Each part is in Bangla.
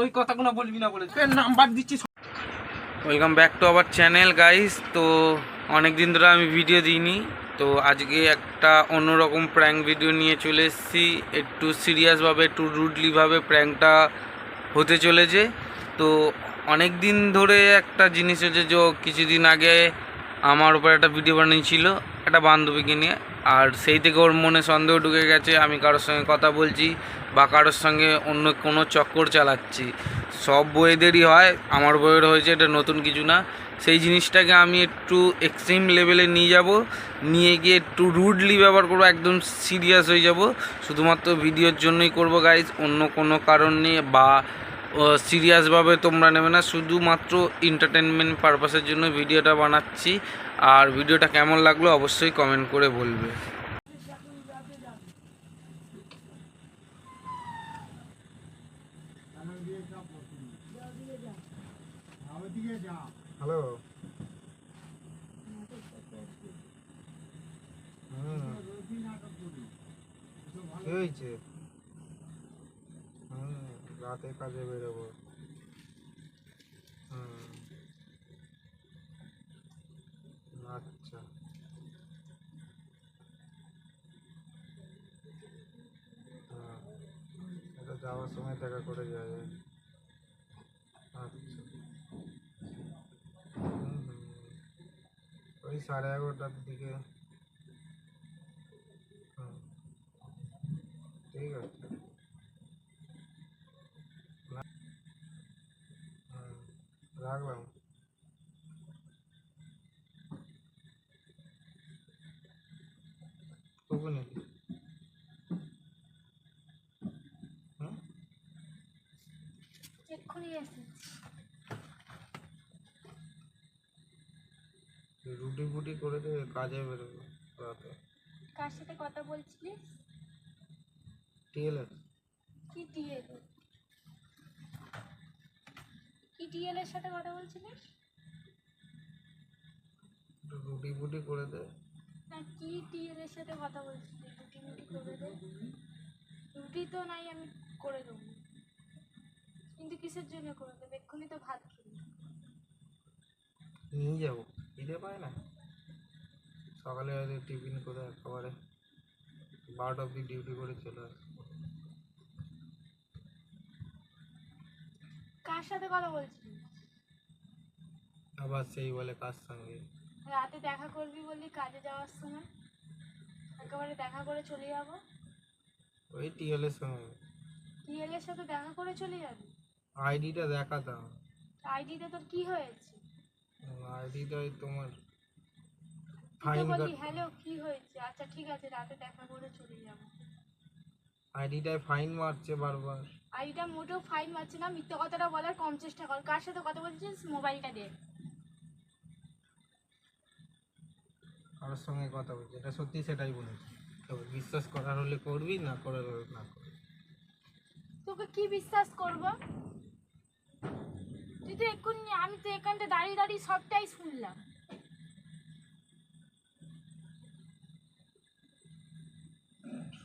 ওই কথাগুলো বলবি না বলে। Number welcome back to our channel guys তো অনেক দিন ধরে আমি ভিডিও দিইনি। তো আজকে একটা অন্যরকম প্র্যাঙ্ক ভিডিও নিয়ে চলে এসেছি। একটু সিরিয়াসভাবে একটু রুডলিভাবে প্র্যাঙ্কটা হতে চলেছে। তো অনেক দিন ধরে একটা জিনিস হচ্ছে যে কিছুদিন আগে আমার উপর একটা ভিডিও বানিয়েছিল, একটা বান্ধবীকে নিয়ে। আর সেই থেকে ওর মনে সন্দেহ ঢুকে গেছে, আমি কারোর সঙ্গে কথা বলছি। বা কারোর সঙ্গে অন্য কোনো চক্কর চালাচ্ছি। সব বইয়েদেরই হয়, আমার বইয়ের হয়েছে এটা নতুন কিছু না। সেই জিনিসটাকে আমি একটু এক্সট্রিম লেভেলে নিয়ে যাব, নিয়ে গিয়ে একটু রুডলি ব্যবহার করব, একদম সিরিয়াস হয়ে যাব। শুধুমাত্র ভিডিওর জন্যই করব গাইজ অন্য কোনো কারণ নিয়ে বা সিরিয়াসভাবে তোমরা নেবে না। শুধুমাত্র এন্টারটেনমেন্ট পারপাসের জন্য ভিডিওটা বানাচ্ছি। আর ভিডিওটা কেমন লাগল অবশ্যই কমেন্ট করে বলবে। কি হয়েছে হুম, রাতে কাজে বেরোবো। হুম। আচ্ছা। হ্যাঁ এটা যাওয়ার সময় দেখা করে যাবে আচ্ছা। ওই সাড়ে এগারোটার দিকে। হুম। ঠিক আছে রাখলাম এলি? হুম? এক্ষুনি রুটি ফুটি করে দে কাজে বেরোবো রাতে কার সাথে কথা বলছিলিস টিএলএস কি টিএল কি টিএল এর সাথে কথা বলছিলিস? রুটি ফুটি করে দে। না কি টিএল এর সাথে কথা বলছিলিস? রুটি মুটি করে দে। রুটি তো নাই আমি করে দেবো। কিন্তু কিসের জন্য করে দেবো? এক্ষুনি তো ভাত খেলি নিয়ে যাব। খিদে পায় না? সকালে হয়তো টিফিন করে একেবারে বারোটা অব্দি ডিউটি করে চলে আসব। কার সাথে কথা বলছিলিস আবার সেই বলে কার সঙ্গে? রাতে দেখা করবি বললি কাজে যাওয়ার সময়। একেবারে দেখা করে চলে যাব। ওই টিএলের সঙ্গে। টিএল এর সাথে দেখা করে চলে যাবি? আইডিটা দেখাতাম আইডিতে তোর কি হয়েছে? আইডিটাই তোমার ফাইন হ্যালো কি হয়েছে? আচ্ছা ঠিক আছে রাতে দেখা করে চলে যাব। আইডিটায় ফাইন মারছে বারবার। আইডিটা মোটেও ফাইন মারছে না মিথ্যে কথাটা বলার কম চেষ্টা কর। কার সাথে কথা বলছিস? মোবাইলটা দে। কারোর সঙ্গে কথা বলছে এটা সত্যি সেটাই বলেছি। তবে বিশ্বাস করার হলে করবি না করার হলে না করবি। তোকে কি বিশ্বাস করব? তুই তো এক্ষুনি আমি তো এখানটা দাঁড়িয়ে দাঁড়িয়ে সবটাই শুনলাম।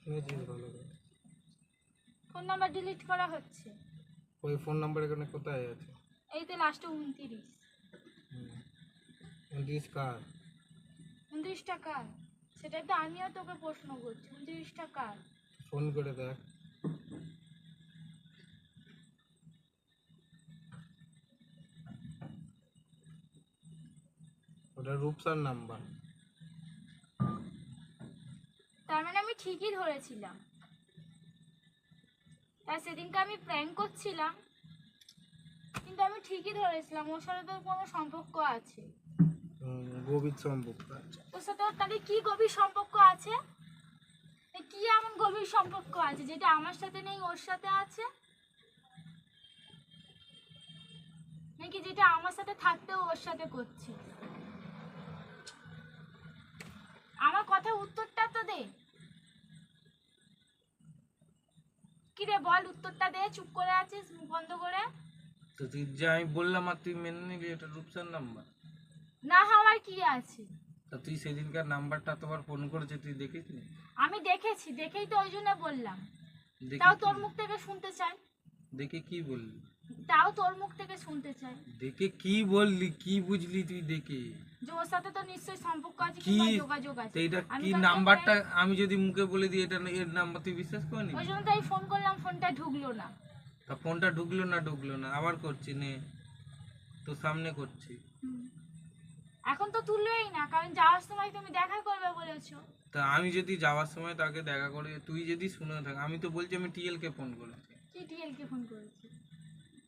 শুনেছিস ভালো করে? ফোন নাম্বার ডিলিট করা হচ্ছে। ওই ফোন নাম্বার এখানে কোথায় আছে? এই তো লাস্টে উনতিরিশ। উনত্রিশ কার? উনত্রিশ টাকা সেটাই তো আমিও তোকে প্রশ্ন করছি উনত্রিশ টাকা ফোন করে দেখ। ওটা রূপসার নাম্বার। তার মানে আমি ঠিকই ধরেছিলাম। তাই সেদিনকে আমি প্র্যাঙ্ক করছিলাম। কিন্তু আমি ঠিকই ধরেছিলাম ওর সাথে তো কোনো সম্পর্ক আছে। গভীর সম্পর্ক তোর সাথে ওর তাহলে কি গভীর সম্পর্ক আছে? কি এমন গভীর সম্পর্ক আছে যেটা আমার সাথে নেই ওর সাথে আছে? নাকি যেটা আমার সাথে থাকতেও ওর সাথে করছে? আমার কথা উত্তরটা তো দে। কি রে বল উত্তরটা দে চুপ করে আছিস মুখ বন্ধ করে। তো তুই যে আমি বললাম আর তুই মেনে নিলি এটা রূপসার নাম্বার। না হওয়ার কি আছে? তা তুই সেদিনকার নাম্বারটা তোমার ফোন করেছে তুই দেখিস আমি দেখেছি দেখেই তো ওই জন্য বললাম। দেখি তাও তোর মুখ থেকে শুনতে চাই। দেখে কি বললি? তাও তোর মুখ থেকে শুনতে চাই। দেখে কি বললি কি বুঝলি তুই দেখে? যে ওর সাথে তো নিশ্চয়ই সম্পর্ক আছে কি? যোগাযোগ আছে। তো আমি কি নাম্বারটা আমি যদি মুখে বলে দিই এটা এর নাম্বার তুই বিশ্বাস করনি? ওই জন্য তাই ফোন করলাম ফোনটা ঢুকলো না। তা ফোনটা ঢুকলো না ঢুকলো না। আবার করছি নে। তো সামনে করছি। এখন তো তুলবেই না কারণ যাওয়ার সময় তুমি দেখা করবে বলেছ। তা আমি যদি যাওয়ার সময় তাকে দেখা করে তুই যদি শুনে থাক আমি তো বলছি আমি টিএল কে ফোন করেছি। কি টিএল কে ফোন করেছিস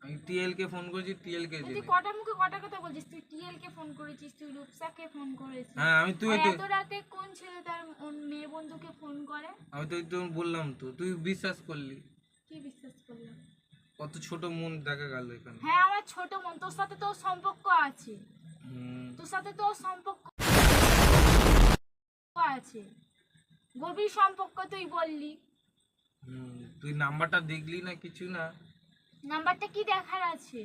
আমি টিএল কে ফোন করেছি টিএল কে তুই কটা মুখে কটা কথা বলছিস? তুই টিএল কে ফোন করেছিস তুই রূপসাকে ফোন করেছিস? হ্যাঁ আমি তুই এত রাতে কোন ছেলে তার ওর মেয়ে বন্ধুকে ফোন করে? আমি তো একদম বললাম তো তুই বিশ্বাস করলি। কি বিশ্বাস করলাম কত ছোট মন দেখা গেল এখানে। হ্যাঁ আমার ছোট মন তোর সাথে তোর সম্পর্ক আছে। তোর সাথে তোর সম্পর্ক আছে। গভীর সম্পর্ক তুই বললি। তুই নাম্বারটা দেখলি না কিছু না? নাম্বারটা কি দেখার আছে?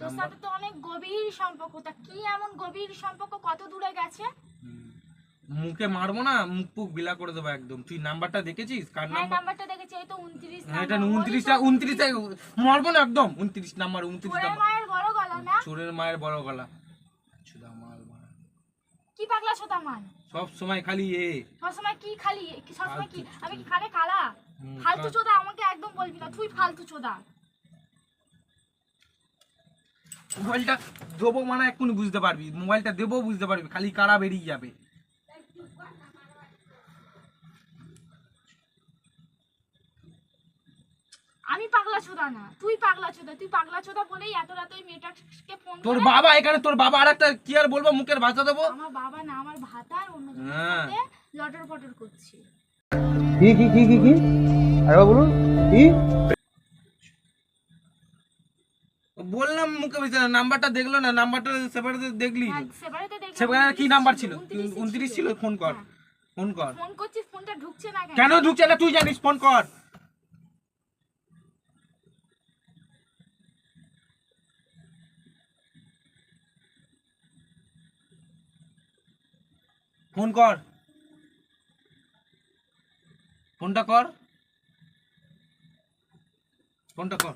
তোর সাথে তো অনেক গভীর সম্পর্ক তা কি এমন গভীর সম্পর্ক? কত দূরে গেছে? মুখে মারবো না মুখ পুক বিলা করে দেবো একদম। তুই নাম্বারটা দেখেছিস? কার হ্যাঁ নাম্বার? নাম্বারটা দেখেছি এই তো উনত্রিশ হ্যাঁ, এটা উনত্রিশটা উনত্রিশটা মারবো না একদম। উনত্রিশ নাম্বার উনত্রিশটা ওরে মায়ের বড় গলা না? চোরের মায়ের বড় গলা। সুদা মাল মারা কি পাগলা সোতা মাল? সব সময় খালি এ। সবসময় কি খালি কি সবসময় কি? আমি কি খালে কালা। ফালতু চোদা আমাকে একদম বলবি না তুই ফালতু চোদা। মোবাইলটা দেবো মানে এক্ষুনি বুঝতে পারবি মোবাইলটা দেবো বুঝতে পারবি খালি কারা বেরিয়ে যাবে। আমি পাগলা চোদা না তুই পাগলা চোদা তুই পাগলা চোদা বলেই এত রাতে ওই মেয়েটাকে ফোন তোর বাবা এখানে তোর বাবা আর একটা কি আর বলব মুখের ভাষা দেবো? আমার বাবা না আমার ভাতার অন্য হ্যাঁ। লটর পটর করছে। কি কি কি কি কি? আরেকবার বলুন কি? বললাম মুখে ভাষা নাম্বারটা দেখল না নাম্বারটা সেপারেটে দেখলি? হ্যাঁ, সেখানে কি নাম্বার ছিল? উনত্রিশ উনত্রিশ ছিল। ফোন কর হ্যাঁ। ফোন কর। ফোন করছিস ফোনটা ঢুকছে না কেন ঢুকছে না তুই জানিস ফোন কর। ফোন কর। ফোনটা কর। ফোনটা কর।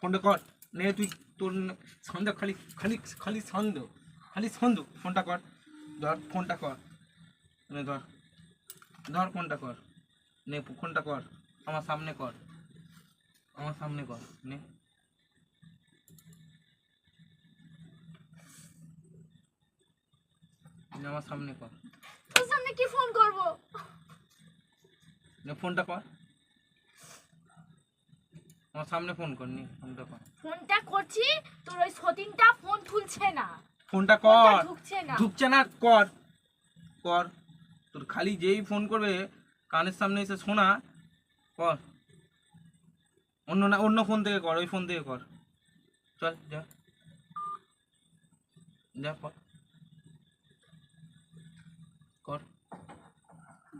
ফোনটা কর। নে তুই তোর সন্দেহ খালি খালি খালি সন্দেহ খালি সন্দেহ ফোনটা কর। ধর, ফোনটা কর। নে ধর। ধর, ফোনটা কর। নে, ফোনটা কর। আমার সামনে কর। আমার সামনে কর। নে, আমার সামনে কর। তোর সামনে কি ফোন করব? ফোনটা কর। আমার সামনে ফোন কর নি ফোনটা কর। ফোনটা করছি তোর ওই সতীনটা ফোন তুলছে না। ফোনটা কর। ঢুকছে না কর। কর। তোর খালি যেই ফোন করবে কানের সামনে এসে শোনা কর। অন্য না অন্য ফোন থেকে কর ওই ফোন থেকে কর। চল যা। যা কর। কর।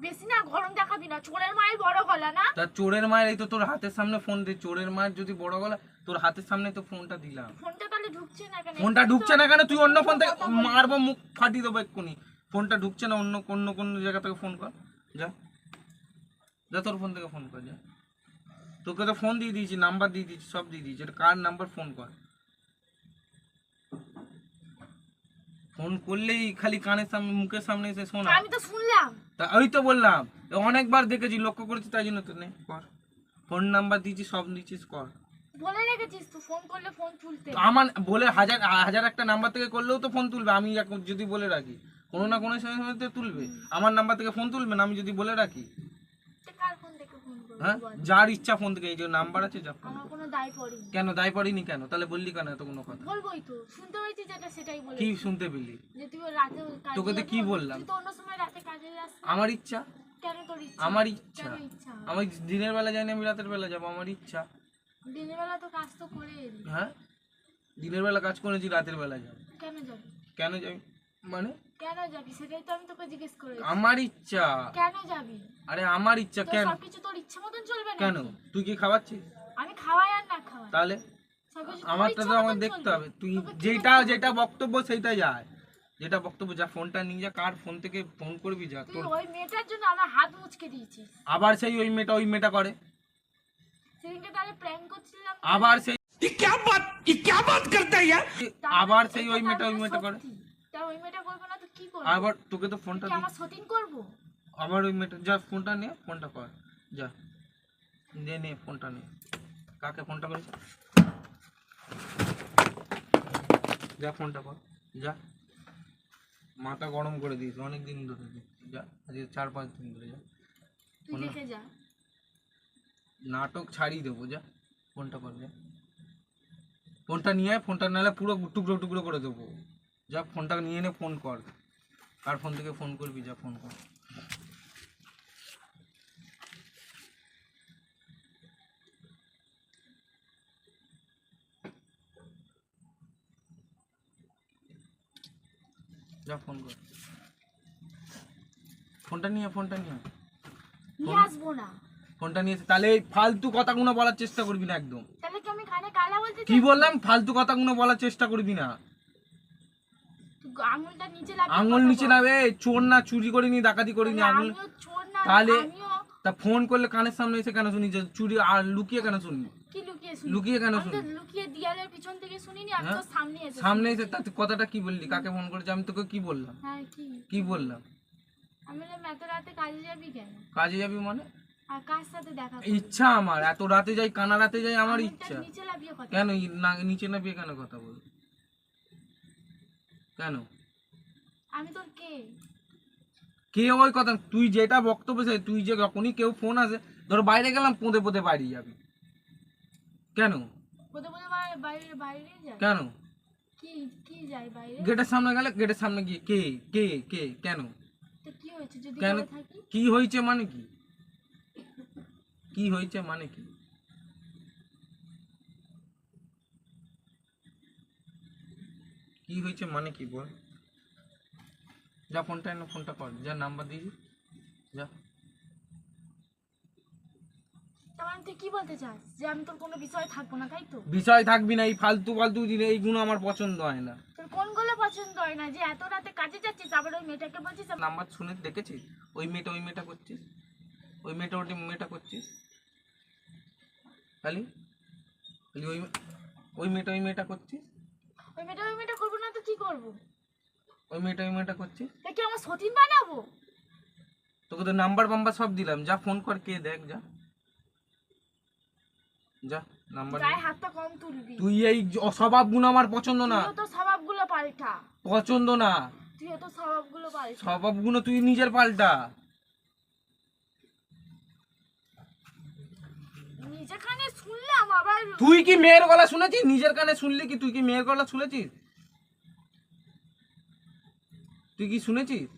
বেশি না গরম দেখাবি না। চোরের মায়ের বড় গলা না? তা চোরের মায়ের এই তো তোর হাতের সামনে ফোন দে চোরের মায়ের যদি বড় গলা তোর হাতের সামনে তো ফোনটা দিলাম। ফোনটা তাহলে ঢুকছে না কেন? ফোনটা ঢুকছে না কেন? তুই অন্য ফোন থেকে মারবো মুখ ফাটিয়ে দেবো এক্ষুনি। ফোনটা ঢুকছে না অন্য অন্য কোনো জায়গা থেকে ফোন কর। যা। যা তোর ফোন থেকে ফোন কর যা। তোকে তো ফোন দিয়ে দিয়েছি নাম্বার দিয়ে দিয়েছি সব দিয়ে দিয়েছি। এটা কার নাম্বার ফোন কর। ফোন করলেই খালি কানের সামনে মুখের সামনে এসে শোনা। আমি তো শুনলাম। তা ওই তো বললাম অনেকবার দেখেছি লক্ষ্য করেছি তাই জন্য তো নে কর। ফোন নাম্বার দিয়েছি সব দিয়েছিস কর। বলে রেখেছিস তো ফোন করলে ফোন তুলতে। আমার বলে হাজার হাজার একটা নাম্বার থেকে করলেও তো ফোন তুলবে আমি এখন যদি বলে রাখি। কোনো না কোনো সময় সময় তো তুলবে। আমার নাম্বার থেকে ফোন তুলবে না আমি যদি বলে রাখি তো কার ফোন থেকে ফোন করব হ্যাঁ? যার ইচ্ছা ফোন থেকে এই যে নাম্বার আছে যা ফোন কোনো দায় কেন দায় পড়িনি কেন? তাহলে বললি কেন এত কোনো কথা? বলবোই তো শুনতে হয়েছে যেটা সেটাই বলে কি শুনতে পেলি? যে তুই রাতে কাজে তোকে তো কি বললাম? তুই তো অন্য সময় রাতে কাজে যাস আমার ইচ্ছা? কেন তোর ইচ্ছা? আমার ইচ্ছা? আমি দিনের বেলা যাইনি আমি রাতের বেলা যাব আমার ইচ্ছা। দিনের বেলা তো কাজ তো করে হ্যাঁ? দিনের বেলা কাজ করেছি রাতের বেলা যাব। কেন যাবি? কেন যাবি? মানে কেন যাবি? সেটাই তো আমি তোকে জিজ্ঞেস করে আমার ইচ্ছা। কেন যাবি? আরে আমার ইচ্ছা কেন? সবকিছু তোর ইচ্ছা মতন চলবে না কেন তুই কি খাওয়াচ্ছিস? আমি খাওয়াই আর না খাওয়াই। তাহলে? আমারটা তো আমাকে দেখতে হবে। তুই যেটা যেটা বক্তব্য সেইটা যায়। যেটা বক্তব্য যা ফোনটা নিয়ে যা কার ফোন থেকে ফোন করবি যা তুই তোর। ওই মেয়েটার জন্য আমার হাত মুচকে দিয়েছিস। আবার সেই ওই মেয়েটা ওই মেয়েটা করে। সেদিনকে তাহলে প্র্যাঙ্ক করছিলাম আবার সেই তাহলে আবার সেই ওই মেয়েটা ওই মেয়েটা করে। ওই মেয়েটা করব না তো কি করব? আবার তোকে তো ফোনটা কি আমার সতীন করব? আবার ওই মেয়েটা যা ফোনটা নিয়ে ফোনটা কর। যা। নে নে ফোনটা নে। কাকে ফোনটা করেছ যা ফোনটা কর। যা। মাথা গরম করে দিস অনেক দিন ধরে। যা আজকে চার পাঁচ দিন ধরে যা। তুই দেখে যা। নাটক ছাড়িয়ে দেবো যা। ফোনটা কর যা। ফোনটা নিয়ে ফোনটা নাহলে পুরো টুকরো টুকরো করে দেবো। যা ফোনটা নিয়ে এনে ফোন কর। কার ফোন থেকে ফোন করবি যা ফোন কর। যা ফোন কর। ফোনটা নিয়ে ফোনটা নিয়ে নিয়ে আসব না। ফোনটা নিয়ে তাহলে ফালতু কথাগুলো বলার চেষ্টা করবি না একদম। তাহলে কি আমি কানে কালা বলতে কি বললাম? ফালতু কথাগুলো বলার চেষ্টা করবি না। আঙুলটা নিচে আঙুল নিচে। নাবে চোর না চুরি করিনি ডাকাতি করিনি আঙুল। তাহলে- তা ফোন করলে কানের সামনে এসে কেন শুনি? যে চুরি আর লুকিয়ে কেন শুনি? কি লুকিয়ে শুনি? লুকিয়ে কেন আমি শুনি? লুকিয়ে দিয়ালের পিছন থেকে শুনিনি আমি হ্যাঁ? তো সামনে এসে সামনে এসে তাতে কথাটা কি বললি? কাকে ফোন করেছে? আমি তোকে কি বললাম? হ্যাঁ কি? কি বললাম? আমি বললাম এত রাতে কাজে যাবি কেন? কাজে যাবি মানে? ইচ্ছা আমার এত রাতে যাই কানা রাতে যাই আমার ইচ্ছা। কেন নিচে নামিয়ে কেন কথা বল? কেন? আমি তোর কে? কে ওই কথা? তুই যেটা বক্তব্য সে তুই যে যখনই কেউ ফোন আসে ধর বাইরে গেলাম পোঁদে পোঁদে বাড়ি যাবি। কেন? বলতে বলতে বাইরে বাইরে যায় কেন? কি কি যায় বাইরে? গেটের সামনে গেলে গেটের সামনে গিয়ে কে কে কে কেন? তো কি হয়েছে? যদি কেন? থাকি। কি হয়েছে মানে কি? কি হয়েছে মানে কি? কি হয়েছে মানে কি বল? যা ফোনটা এনে ফোনটা কর। যা নাম্বার দিয়েছি যা। তার মানে তুই কি বলতে চাস? যে আমি তোর কোনো বিষয় থাকব না তাই তো? বিষয় থাকবি না এই ফালতু ফালতু দিনে এইগুলো আমার পছন্দ হয় না। তোর কোনগুলো পছন্দ হয় না? যে এত রাতে কাজে যাচ্ছিস আবার ওই মেয়েটাকে বলছিস নাম্বার শুনে দেখেছিস? ওই মেয়েটা ওই মেয়েটা করছিস? ওই মেয়েটা ওটি মেয়েটা করছিস? খালি? খালি ওই মেয়েটা ওই মেয়েটা করছিস? ওই মেয়েটা ওই মেয়েটা কি করব? ওই মেয়েটা ওই মেয়েটা করছিস তা কি আমার সতীন বানাবো? তোকে তো নাম্বার বাম্বার সব দিলাম। যা ফোন কর কে দেখ যা। যা নাম্বার গায়ে হাতটা কম তুলবি। তুই এই স্বভাব গুণ আমার পছন্দ না। তুইও তো স্বভাবগুলো পাল্টা। পছন্দ না। তুইও তো স্বভাবগুলো পাল্টা। স্বভাব গুণ তুই নিজের পাল্টা। নিজের কানে শুনলাম আবার তুই কি মেয়ের গলা শুনেছিস? নিজের কানে শুনলি কি? তুই কি মেয়ের গলা শুনেছিস? তুই কি শুনেছিস?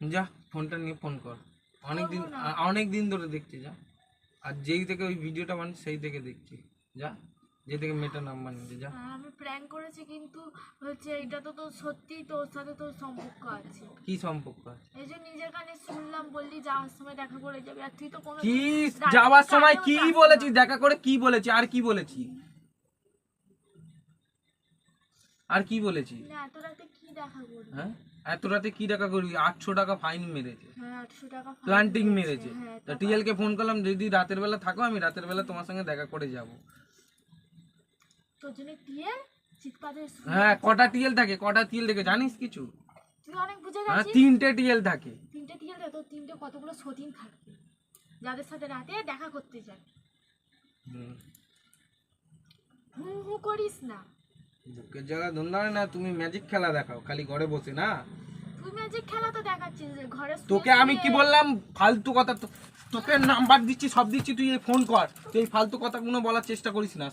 যা ফোনটা নিয়ে ফোন কর। অনেক দিন অনেক দিন ধরে দেখছি যা। আর যেই থেকে ওই ভিডিওটা মানে সেই থেকে দেখছি। যা। যে থেকে মেয়েটার নাম্বার নিতে যা হ্যাঁ, আমি প্র্যাঙ্ক করেছি কিন্তু হচ্ছে এটা তো তোর সত্যি তোর সাথে তোর সম্পর্ক আছে। কি সম্পর্ক আছে? এই যে নিজের কানে শুনলাম বললি যাওয়ার সময় দেখা করে যাবি আর তুই তো কোনো কি? যাওয়ার সময় কি যাস না। বলেছি? দেখা করে কি বলেছি? আর কি বলেছি? আর কি বলেছি? না এত রাতে কি দেখা করবি? হ্যাঁ? এত রাতে কি টাকা করবি? আটশো টাকা ফাইন মেরেছে। হ্যাঁ প্লান্টিং মেরেছে। হ্যাঁ তো টিএল কে ফোন করলাম যদি রাতের বেলা থাকো আমি রাতের বেলা তোমার সঙ্গে দেখা করে যাব। তোর জন্য হ্যাঁ কটা টিএল থাকে? কটা টিএল থাকে জানিস কিছু? তুই অনেক বুঝে হ্যাঁ তিনটে টিএল থাকে। তিনটে দিয়ে দে তোর তিনটে কতগুলো সতীন থাকবে। যাদের সাথে রাতে দেখা করতে যায়। হু হু করিস না। বুকের জায়গা ধন্যা না তুমি ম্যাজিক খেলা দেখাও খালি ঘরে বসে না? তুই ম্যাজিক খেলা তো দেখাচ্ছিস যে ঘরে তোকে আমি কি বললাম? ফালতু কথা তো- তোকে নাম্বার দিচ্ছি সব দিচ্ছি তুই এই ফোন কর। তুই ফালতু কথাগুলো বলার চেষ্টা করিস না।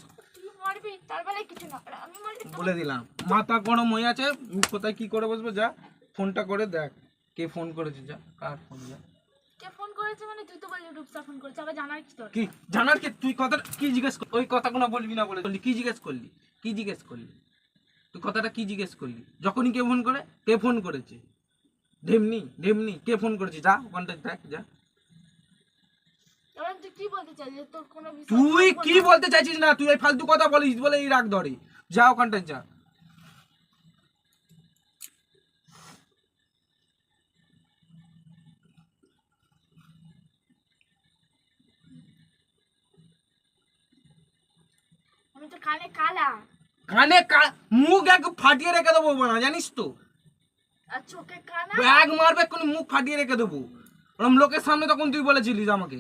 তুই তার বেলায় কিছু না। আমি বলে দিলাম। মাথা গরম হয়ে আছে কোথায় কি করে বসবো? যা ফোনটা করে দেখ কে ফোন করেছে যা কার ফোন যা। কে ফোন করেছে মানে তুই তো বললি রূপসা ফোন করেছে আবার জানার কি তোর? কি? জানার কি? তুই কথা কি জিজ্ঞেস কর- ওই কথাগুলো বলবি না বলে বললি। কি জিজ্ঞেস করলি? কি জিজ্ঞেস করলি? তুই কথাটা কি জিজ্ঞেস করলি? যখনই কে ফোন করে কে ফোন করেছে? ঢেমনি ঢেমনি কে ফোন করেছে? যা ওখানটা দেখ যা। তুই কি বলতে চাইছিস? না? তুই এই ফালতু কথা বলিস বলে এই রাগ ধরে। যা ওখানটায় যা। কানে কালা। মুখ এক ফাটিয়ে রেখে দেবো না জানিস তো? আর এক মারবে কোন মুখ ফাটিয়ে রেখে দেবো। লোকের সামনে তখন তুই বলেছিলিস আমাকে।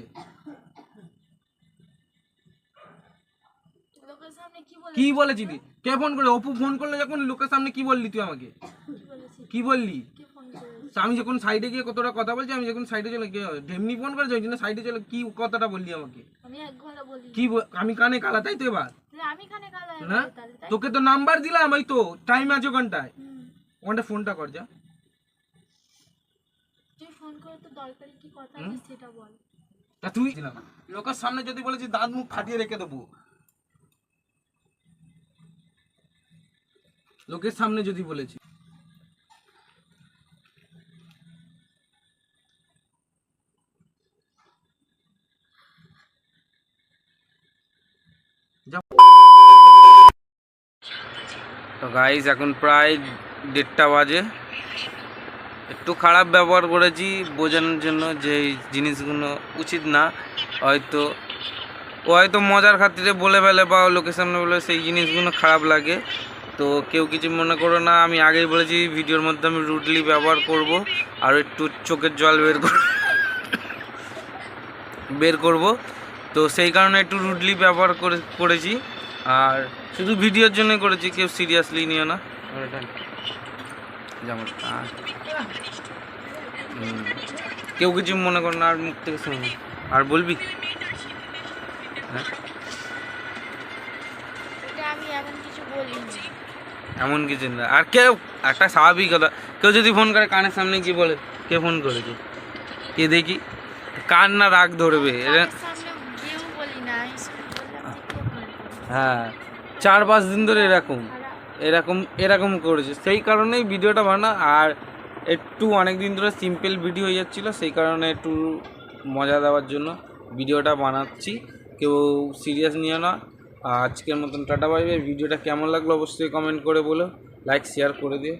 কি বলে বলেছিলি? কে ফোন করে? অপু ফোন করলে যখন লোকের সামনে কি বললি তুই আমাকে? কি বললি? আমি যখন সাইডে গিয়ে কতটা কথা বলছি আমি যখন সাইডে চলে ঢেমনি ফোন করেছে ওই জন্য সাইডে চলে কি কথাটা বললি আমাকে? কি আমি কানে কালা তাই তো এবার? না তোকে তো নাম্বার দিলাম ওই তো টাইম আছে ওখানটায়। ওখানটা ফোনটা কর যা। দরকারি কি কথা আছে সেটা বল। তা তুই লোকের সামনে যদি বলেছি দাঁত মুখ ফাটিয়ে রেখে দেবো। লোকের সামনে যদি বলেছি। তো গাইস এখন প্রায় দেড়টা বাজে। একটু খারাপ ব্যবহার করেছি বোঝানোর জন্য যে এই জিনিসগুলো উচিত না। হয়তো ও হয়তো মজার খাতিরে বলে ফেলে বা লোকের সামনে বলে সেই জিনিসগুলো খারাপ লাগে। তো কেউ কিছু মনে করো না আমি আগেই বলেছি ভিডিওর মধ্যে আমি রুডলি ব্যবহার করব আর একটু চোখের জল বের কর বের করব। তো সেই কারণে একটু রুডলি ব্যবহার করে করেছি। আর শুধু ভিডিওর জন্য করেছি কেউ সিরিয়াসলি নিও না। যেমন কেউ কিছু মনে কর না আর মুখ থেকে শুনে আর বলবি? হ্যাঁ? এমন কিছু না। আর কেউ একটা স্বাভাবিক কথা কেউ যদি ফোন করে কানের সামনে গিয়ে বলে কে ফোন করেছে? কে দেখি? কান না রাগ ধরবে। কে হ্যাঁ। চার পাঁচ দিন ধরে এরকম। এরকম এরকম করেছে। সেই কারণেই ভিডিওটা বানা আর একটু অনেক দিন ধরে সিম্পল ভিডিও হয়ে যাচ্ছিল, সেই কারণে একটু মজা দেওয়ার জন্য ভিডিওটা বানাচ্ছি। কেউ সিরিয়াস নিও না। আজকের মতন টাটা বাইবে ভিডিওটা কেমন লাগল অবশ্যই কমেন্ট করে বলো। লাইক শেয়ার করে দিও।